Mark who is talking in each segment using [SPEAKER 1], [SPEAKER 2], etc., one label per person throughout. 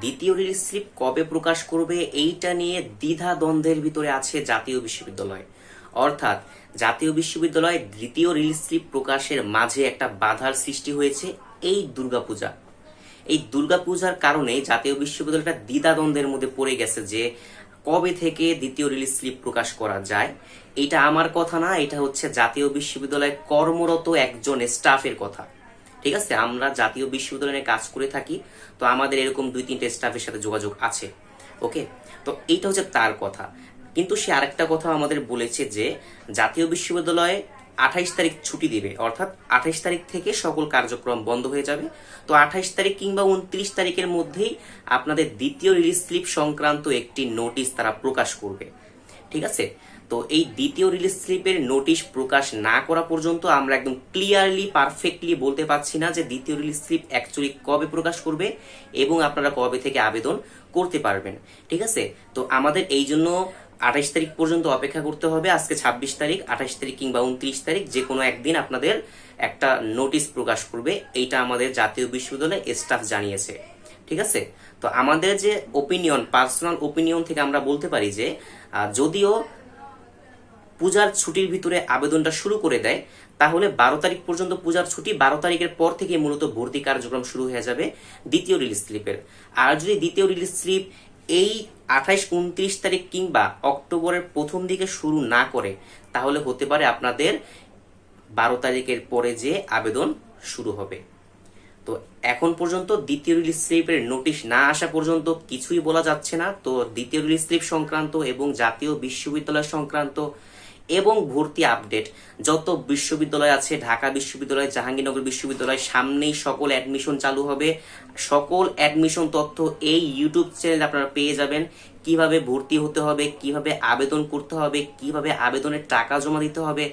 [SPEAKER 1] দ্বিতীয় release slip কবে প্রকাশ করবে এইটা নিয়ে দ্বিধা দ্বন্দ্বের ভিতরে আছে জাতীয় বিশ্ববিদ্যালয়। অর্থাৎ জাতীয় বিশ্ববিদ্যালয় দ্বিতীয় রিলিজ স্লিপ প্রকাশের মাঝে একটা বাধার সৃষ্টি হয়েছে, এই দুর্গাপূজা। এই দুর্গাপূজার কারণে জাতীয় বিশ্ববিদ্যালয়টা দ্বিধা দ্বন্দ্বের মধ্যে পড়ে গেছে যে কবে থেকে দ্বিতীয় রিলিজ স্লিপ প্রকাশ করা যায়। এটা আমার কথা না, এটা হচ্ছে জাতীয় বিশ্ববিদ্যালয়ে কর্মরত একজন স্টাফের কথা। ঠিক আছে, আমরা জাতীয় বিশ্ববিদ্যালয়ে কাজ করে থাকি, তো আমাদের এরকম দুই তিনটে স্টাফের সাথে যোগাযোগ আছে, ওকে? তো এইটা হচ্ছে তার কথা। কিন্তু সে আরেকটা কথা আমাদের বলেছে যে, জাতীয় বিশ্ববিদ্যালয়ে আঠাইশ তারিখ ছুটি দিবে, অর্থাৎ আঠাইশ তারিখ থেকে সকল কার্যক্রম বন্ধ হয়ে যাবে। তো আঠাইশ তারিখ কিংবা উনত্রিশ তারিখের মধ্যেই আপনাদের দ্বিতীয় রিলিজ স্লিপ সংক্রান্ত একটি নোটিশ তারা প্রকাশ করবে। ঠিক আছে? তো এই দ্বিতীয় রিলিজ স্লিপের নোটিশ প্রকাশ না করা পর্যন্ত আমরা একদম ক্লিয়ারলি পারফেক্টলি বলতে পারছি না যে দ্বিতীয় রিলিজ স্লিপ অ্যাকচুয়ালি কবে প্রকাশ করবে এবং আপনারা কবে থেকে আবেদন করতে পারবেন। ঠিক আছে? তো আমাদের এই জন্য আঠাইশ তারিখ পর্যন্ত অপেক্ষা করতে হবে। আজকে ছাব্বিশ তারিখ, আঠাইশ তারিখ কিংবা উনত্রিশ তারিখ যে কোনো একদিন আপনাদের একটা নোটিশ প্রকাশ করবে। এইটা আমাদের জাতীয় বিশ্ববিদ্যালয় স্টাফ জানিয়েছে। ঠিক আছে? তো আমাদের যে ওপিনিয়ন পার্সোনাল ওপিনিয়ন থেকে আমরা বলতে পারি যে যদিও পূজার ছুটির ভিতরে আবেদনটা শুরু করে দেয়, তাহলে বারো তারিখ পর্যন্ত পূজার ছুটি বারো তারিখের পর থেকে মূলত ভর্তি কার্যক্রম শুরু হয়ে যাবে দ্বিতীয় রিলিজ স্লিপের আর যদি দ্বিতীয় রিলিজ স্লিপ এই আঠাইশ, উনত্রিশ তারিখ কিংবা অক্টোবরের প্রথম দিকে শুরু না করে, তাহলে হতে পারে আপনাদের বারো তারিখের পরে যে আবেদন শুরু হবে। তো এখন পর্যন্ত দ্বিতীয় রিলিজ স্লিপের নোটিশ না আসা পর্যন্ত কিছুই বলা যাচ্ছে না। তো দ্বিতীয় রিলিজ স্লিপ সংক্রান্ত এবং জাতীয় বিশ্ববিদ্যালয় সংক্রান্ত এবং ভর্তি আপডেট যত বিশ্ববিদ্যালয় আছে, ঢাকা বিশ্ববিদ্যালয়, জাহাঙ্গীরনগর বিশ্ববিদ্যালয়, সামনেই সকল অ্যাডমিশন চালু হবে। সকল অ্যাডমিশন তথ্য এই ইউটিউব চ্যানেলে আপনারা পেয়ে যাবেন। কীভাবে ভর্তি হতে হবে, কীভাবে আবেদন করতে হবে, কীভাবে আবেদনের টাকা জমা দিতে হবে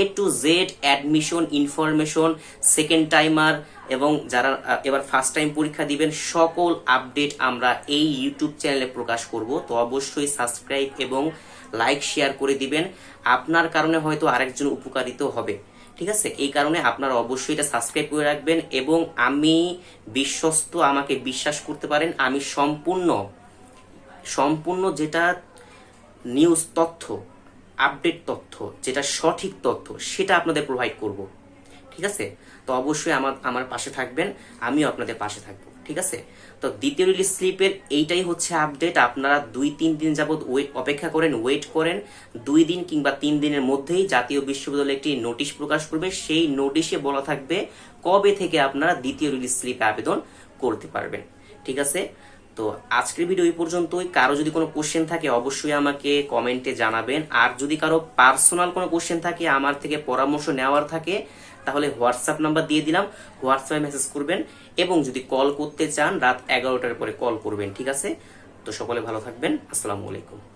[SPEAKER 1] A to Z admission information second timer এবং যারা এবার ফার্স্ট টাইম পরীক্ষা দিবেন, সকল আপডেট আমরা এই ইউটিউব চ্যানেলে প্রকাশ করব। তো অবশ্যই সাবস্ক্রাইব এবং লাইক শেয়ার করে দিবেন। আপনার কারণে হয়তো আরেকজন উপকারিত হবে। ঠিক আছে? এই কারণে আপনারা অবশ্যই এটা সাবস্ক্রাইব করে রাখবেন এবং আমি বিশ্বস্ত, আমাকে বিশ্বাস করতে পারেন, আমি সম্পূর্ণ সম্পূর্ণ যেটা নিউজ তথ্য আপডেট তথ্য, যেটা সঠিক তথ্য, সেটা আপনাদের প্রোভাইড করব। ঠিক আছে? তো অবশ্যই আমার আমার পাশে থাকবেন, আমিও আপনাদের পাশে থাকব। ঠিক আছে? তো দ্বিতীয় রিলিজ স্লিপের এইটাই হচ্ছে আপডেট আপনারা দুই, তিন দিন যাবৎ ওয়েট অপেক্ষা করেন ওয়েট করেন। দুই দিন কিংবা তিন দিনের মধ্যেই জাতীয় বিশ্ববিদ্যালয় একটি নোটিশ প্রকাশ করবে। সেই নোটিশে বলা থাকবে কবে থেকে আপনারা দ্বিতীয় রিলিজ স্লিপে আবেদন করতে পারবেন। ঠিক আছে? তো আজকের ভিডিও এই পর্যন্তই। কারও যদি কোনো কোশ্চেন থাকে, অবশ্যই আমাকে কমেন্টে জানাবেন। আর যদি কারও পার্সোনাল কোনো কোশ্চেন থাকে, আমার থেকে পরামর্শ নেওয়ার থাকে, তাহলে হোয়াটসঅ্যাপ নাম্বার দিয়ে দিলাম। হোয়াটসঅ্যাপে মেসেজ করবেন এবং যদি কল করতে চান, রাত এগারোটার পরে কল করবেন, ঠিক আছে? তো সকলে ভালো থাকবেন। আসসালামু আলাইকুম।